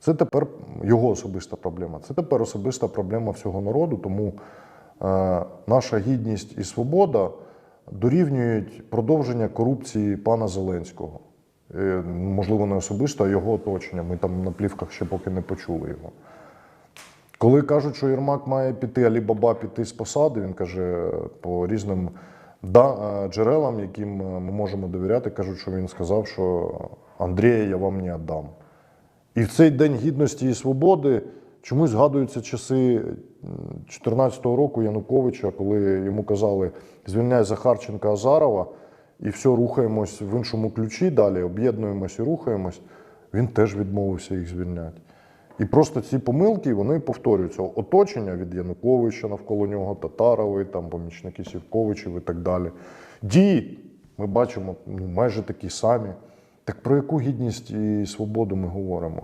Це тепер його особиста проблема. Це тепер особиста проблема всього народу. Тому е, наша гідність і свобода дорівнюють продовження корупції пана Зеленського. Е, можливо, не особисто, а його оточення. Ми там на плівках ще поки не почули його. Коли кажуть, що Єрмак має піти, Алі Баба піти з посади, він каже по різним да- е, джерелам, яким е, ми можемо довіряти, кажуть, що він сказав, що Андрія я вам не віддам. І в цей день гідності і свободи чомусь згадуються часи 2014 року Януковича, коли йому казали звільняй Захарченка Азарова, і все, рухаємось в іншому ключі далі, об'єднуємось і рухаємось. Він теж відмовився їх звільняти. І просто ці помилки вони повторюються. Оточення від Януковича навколо нього, Татарової, там помічники Сівковичів і так далі. Дії ми бачимо ну, майже такі самі. Так про яку гідність і свободу ми говоримо?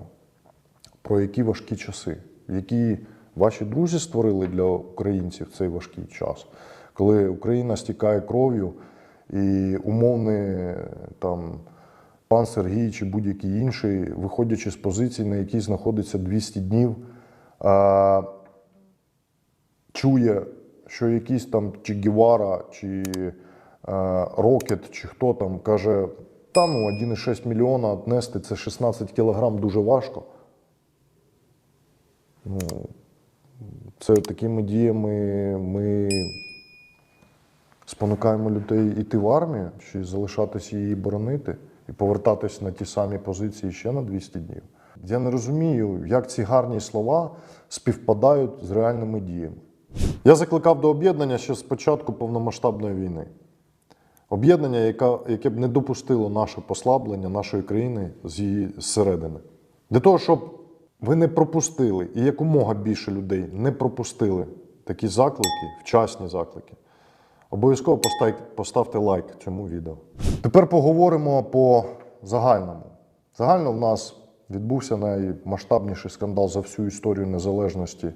Про які важкі часи, які ваші друзі створили для українців цей важкий час, коли Україна стікає кров'ю, і умовний там пан Сергій чи будь-який інший, виходячи з позиції, на якій знаходиться 200 днів, а, чує, що якийсь там чи Гівара, чи Рокет, чи хто там каже, та ну 1,6 мільйона віднести це 16 кілограм дуже важко. Ну, це такими діями ми спонукаємо людей йти в армію, чи залишатися її боронити і повертатись на ті самі позиції ще на 200 днів. Я не розумію, як ці гарні слова співпадають з реальними діями. Я закликав до об'єднання ще з початку повномасштабної війни. Об'єднання, яке б не допустило наше послаблення нашої країни з її зсередини. Для того, щоб ви не пропустили і якомога більше людей не пропустили такі заклики, вчасні заклики, обов'язково поставте лайк цьому відео. Тепер поговоримо по загальному. Загально в нас відбувся наймасштабніший скандал за всю історію незалежності.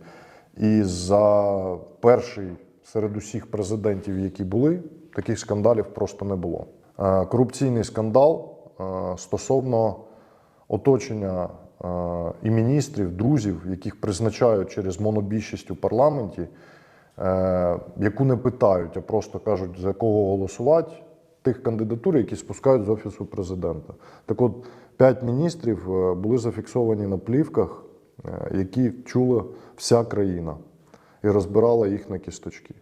І за перший серед усіх президентів, які були, таких скандалів просто не було. Е, Корупційний скандал е, стосовно оточення е, і міністрів, друзів, яких призначають через монобільшість у парламенті, яку не питають, а просто кажуть, за кого голосувати, тих кандидатур, які спускають з офісу президента. Так от, п'ять міністрів були зафіксовані на плівках, які чула вся країна і розбирала їх на кісточки.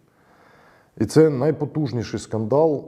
І це найпотужніший скандал